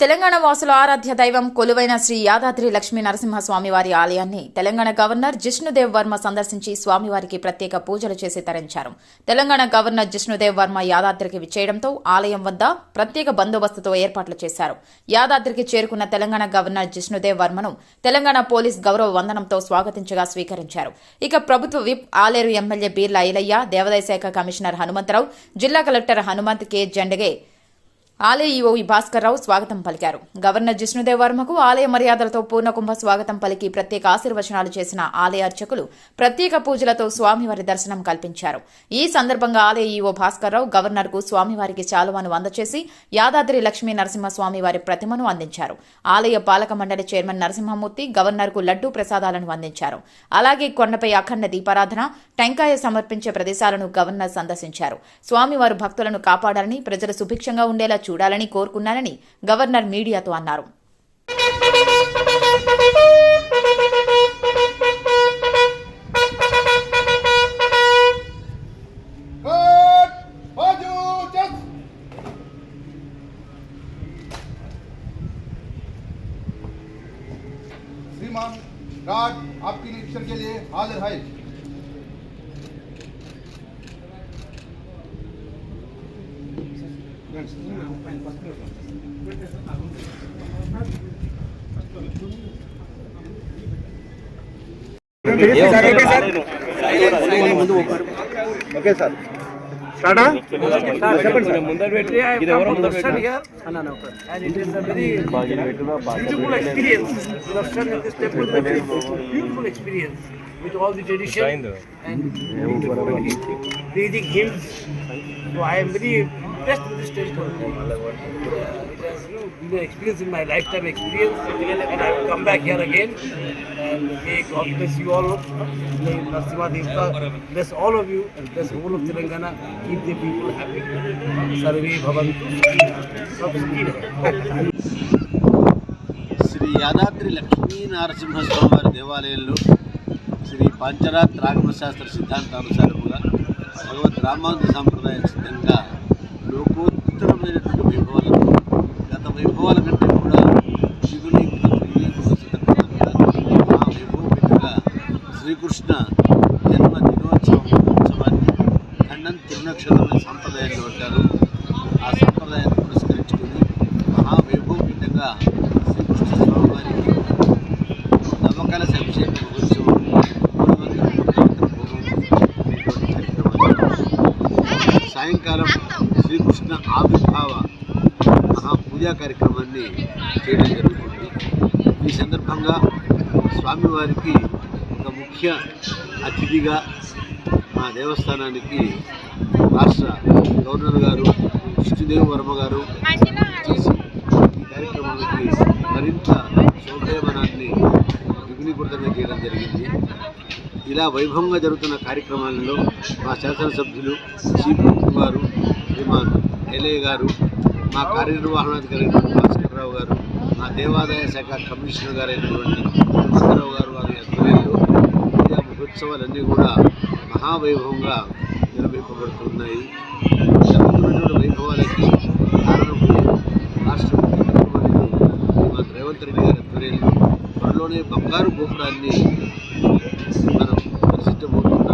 తెలంగాణ వాసుల ఆరాధ్య దైవం కొలువైన శ్రీ యాదాద్రి లక్ష్మీ నరసింహస్వామి వారి ఆలయాన్ని తెలంగాణ గవర్నర్ జిష్ణుదేవ్ వర్మ సందర్శించి స్వామివారికి ప్రత్యేక పూజలు చేసి తరించారు. తెలంగాణ గవర్నర్ జిష్ణుదేవ్ వర్మ యాదాద్రికి విచ్చేయడంతో ఆలయం వద్ద ప్రత్యేక బందోబస్తుతో ఏర్పాట్లు చేశారు. యాదాద్రికి చేరుకున్న తెలంగాణ గవర్నర్ జిష్ణుదేవ్ వర్మను తెలంగాణ పోలీస్ గౌరవ వందనంతో స్వాగతించగా స్వీకరించారు. ఇక ప్రభుత్వ విప్ ఆలేరు ఎమ్మెల్యే బీర్ల ఐలయ్య దేవాదాయ శాఖ కమిషనర్ హనుమంతరావు జిల్లా కలెక్టర్ హనుమంత్ కె జండగే ఆలయ ఈవో భాస్కర్రావు స్వాగతం పలికారు. గవర్నర్ జిష్ణుదేవ్ వర్మకు ఆలయ మర్యాదలతో పూర్ణకుంభ స్వాగతం పలికి ప్రత్యేక ఆశీర్వచనాలు చేసిన ఆలయ అర్చకులు ప్రత్యేక పూజలతో స్వామివారి దర్శనం కల్పించారు. ఈ సందర్భంగా ఆలయ ఈవో భాస్కర్రావు గవర్నర్కు స్వామివారికి చాలువను అందచేసి యాదాద్రి లక్ష్మీ నరసింహస్వామి వారి ప్రతిమను అందించారు. ఆలయ పాలక మండలి చైర్మన్ నరసింహమూర్తి గవర్నర్కు లడ్డూ ప్రసాదాలను అందించారు. అలాగే కొండపై అఖండ దీపారాధన టెంకాయ సమర్పించే ప్రదేశాలను గవర్నర్ సందర్శించారు. స్వామివారు భక్తులను కాపాడాలని ప్రజలు సుభిక్షంగా ఉండేలా చూడాలని కోరుకున్నానని గవర్నర్ మీడియాతో అన్నారు Good. Baju, just. श्रीमान गार्ड आपके निरीक्षण के लिए हाजिर है A very beautiful experience with all the tradition and beautiful breathing hymns so i am very best with this temple Uh, it has you know, been an experience in my lifetime experience and i will come back here again and may god bless you all may Narasimha Devta bless all of you and bless all of Telangana keep the people happy sarve bhavantu Sri Yadadri Lakshmi Narasimhaswamy వారి దేవాలయంలో శ్రీ పంచరాత్ర ఆగమశాస్త్ర సిద్ధాంతానుసారముగా భగవద్ రామానుజ సాంప్రదాయ సిద్ధంగా లోకోత్తరమైనటువంటి వైభవాలను గత వైభవాల కంటే కూడా శివుని వైభవపేటగా శ్రీకృష్ణ జన్మ దినోత్సవం ఉత్సవాన్ని ఖండం తిరునక్షత్రం సాంప్రదాయాన్ని అంటారు ఆ సాంప్రదాయాన్ని పురస్కరించుకొని మహావైభవపేటగా శ్రీకృష్ణ స్వామివారికి నవకలశ అభిషేక మహోత్సవం సాయంకాలం శ్రీకృష్ణ ఆవిర్భావ మహాపూజా కార్యక్రమాన్ని చేయడం జరుగుతుంది. ఈ సందర్భంగా స్వామివారికి ఒక ముఖ్య అతిథిగా మా దేవస్థానానికి రాష్ట్ర గవర్నర్ గారు విష్ణుదేవ్ వర్మ గారు చేసి ఈ కార్యక్రమానికి మరింత శోభయమనాన్ని విఘ్నీకృతంగా చేయడం జరిగింది. ఇలా వైభవంగా జరుగుతున్న కార్యక్రమాలలో మా శాసనసభ్యులు చీఫ్ మంత్రి గారు శ్రీమాన్ ఎలయ్య గారు మా కార్యనిర్వహణాధికారి భాస్కర్రావు గారు మా దేవాదాయ శాఖ కమిషనర్ గారైనటువంటి భాస్కర్రావు గారు వారి ఆధ్వర్యంలో విద్యా మహోత్సవాలన్నీ కూడా మహావైభవంగా నిర్వహింపబడుతున్నాయి. జరుగుతున్నటువంటి వైభవాలకి కారణం రాష్ట్ర శ్రీమాన్ రేవంత్ రెడ్డి గారి ఆధ్వర్యంలో త్వరలోనే బంగారు గోపురాన్ని మనం మన